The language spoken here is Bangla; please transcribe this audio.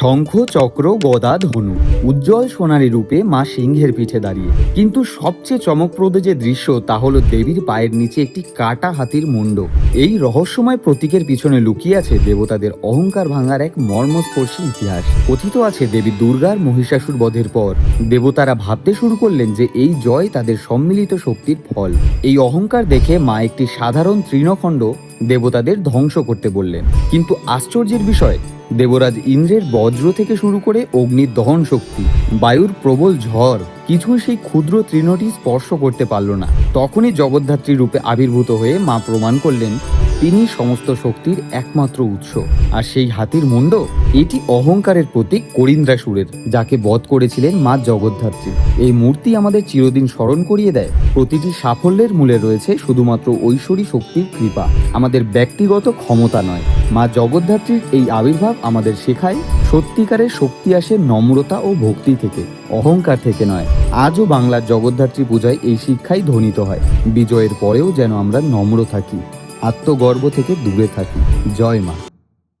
শঙ্খ, চক্র, গদা, ধনু। উজ্জ্বল সোনালী রূপে মা সিংহের পিঠে দাঁড়িয়ে। কিন্তু সবচেয়ে চমকপ্রদ যে দৃশ্য, তা হলো দেবীর পায়ের নিচে একটি কাটা হাতির মুন্ড। এই রহস্যময় প্রতীকের পিছনে লুকিয়ে আছে দেবতাদের অহংকার ভাঙার এক মর্মস্পর্শী ইতিহাস। কথিত আছে দেবী দুর্গার মহিষাসুর বধের পর। দেবতারা ভাবতে শুরু করলেন যে এই জয় তাদের সম্মিলিত শক্তির ফল। এই অহংকার দেখে মা একটি সাধারণ তৃণখণ্ড দেবতাদের ধ্বংস করতে বললেন। কিন্তু আশ্চর্যের বিষয়, দেবরাজ ইন্দ্রের বজ্র থেকে শুরু করে অগ্নির দহন শক্তি, বায়ুর প্রবল ঝড়, কিছুই সেই ক্ষুদ্র তৃণটি স্পর্শ করতে পারল না। তখনই জগদ্ধাত্রী রূপে আবির্ভূত হয়ে মা প্রমাণ করলেন তিনি সমস্ত শক্তির একমাত্র উৎস। আর সেই হাতির মুন্ড, এটি অহংকারের প্রতীক করিন্দ্রাসুরের যাকে বধ করেছিলেন মা জগদ্ধাত্রী। এই মূর্তি আমাদের চিরদিন স্মরণ করিয়ে দেয়। প্রতিটি সাফল্যের মূলে রয়েছে শুধুমাত্র ঐশ্বরী শক্তির কৃপা। আমাদের ব্যক্তিগত ক্ষমতা নয়। মা জগদ্ধাত্রীর এই আবির্ভাব আমাদের শেখায়, সত্যিকারের শক্তি আসে নম্রতা ও ভক্তি থেকে, অহংকার থেকে নয়। আজও বাংলার জগদ্ধাত্রী পূজায় এই শিক্ষাই ধ্বনিত হয়। বিজয়ের পরেও যেন আমরা নম্র থাকি। আত্মগর্ব থেকে দূরে থাকি। জয় মা।